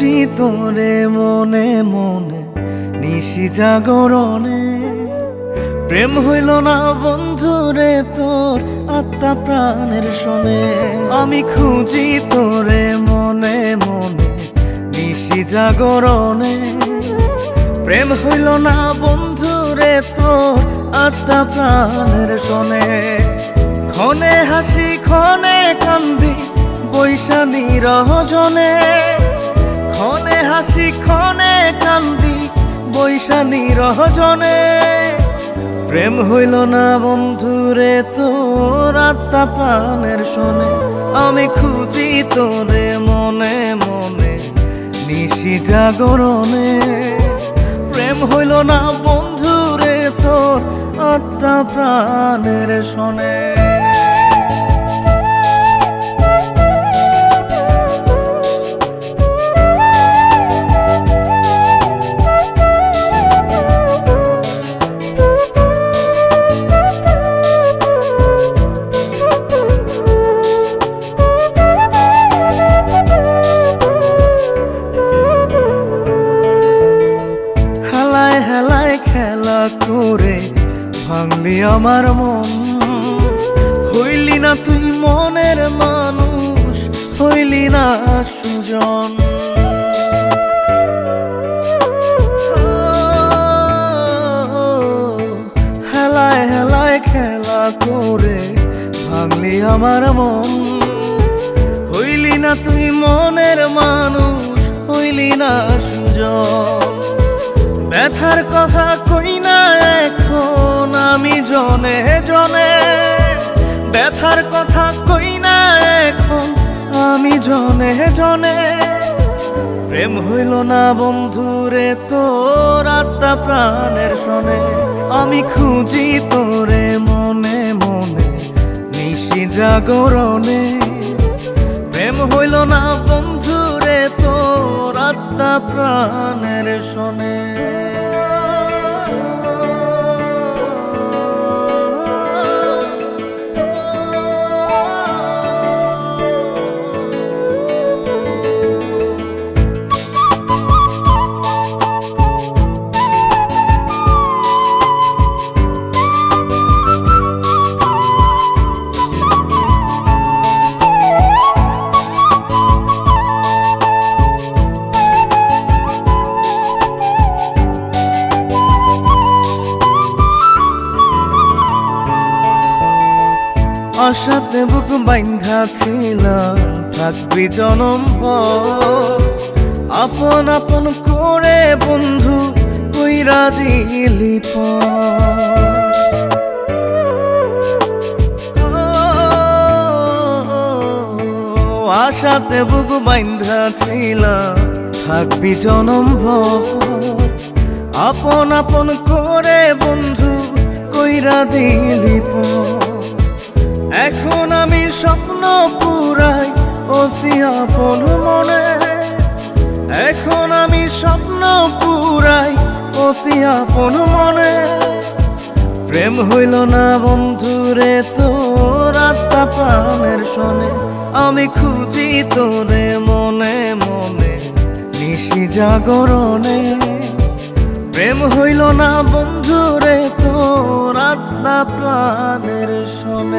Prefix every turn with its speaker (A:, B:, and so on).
A: তোরে মনে মনে নিশি জাগরণে। প্রেম হইল না বন্ধুরে তোর আত্মা প্রাণের শোনে আমি খুঁজি তোরে মনে মনে নিশি জাগরণে। প্রেম হইল না বন্ধুরে তোর আত্মা প্রাণের শোনে ক্ষণে হাসি, ক্ষণে কান্দি বৈশানী রহজনে। হাসি ক্ষণে কান্দি বৈশানী রহজনে। প্রেম হইল না বন্ধুরে তোর আত্মা প্রাণের শোনে আমি খুঁজি তোরে মনে মনে, নিশি জাগরণে। প্রেম হইল না বন্ধুরে তোর আত্মা প্রাণের শোনে ভাঙলি আমার মন। হইলি না তুই মনের মানুষ, হইলি না সুজন। হেলায় হেলায় খেলা করে ভাঙলি আমার মন। হইলি না তুই মনের মানুষ, হইলি না সুজন। ব্যথার কথা কই না এখন? আমি জনে জনে, ব্যথার কথা কই না এখন, আমি জনে জনে। প্রেম হইল না বন্ধুরে তোর আত্মা প্রাণের শোনে আমি খুঁজি তোরে মনে মনে নিশি জাগরণে। প্রেম হইল না বন্ধুরে তোর আত্মা প্রাণের শোনে আশাতে বুক বাইন্ধা ছিলাম, থাকবি জনম। আপন আপন করে বন্ধু কইরা দিলি আশাতে বুক বাইন্ধা ছিলাম, থাকবি জনম। আপন আপন করে বন্ধু কইরা দিলি পর। এখন আমি স্বপ্ন পুরাই অতি আপন মনে। এখন আমি স্বপ্ন পুরাই অতি আপন মনে। প্রেম হইল না বন্ধুরে তোর আত্মা প্রাণের শোনে আমি খুঁজি তোরে মনে মনে, নিশি জাগরণে। প্রেম হইল না বন্ধুরে তোর আত্মা প্রাণের শোনে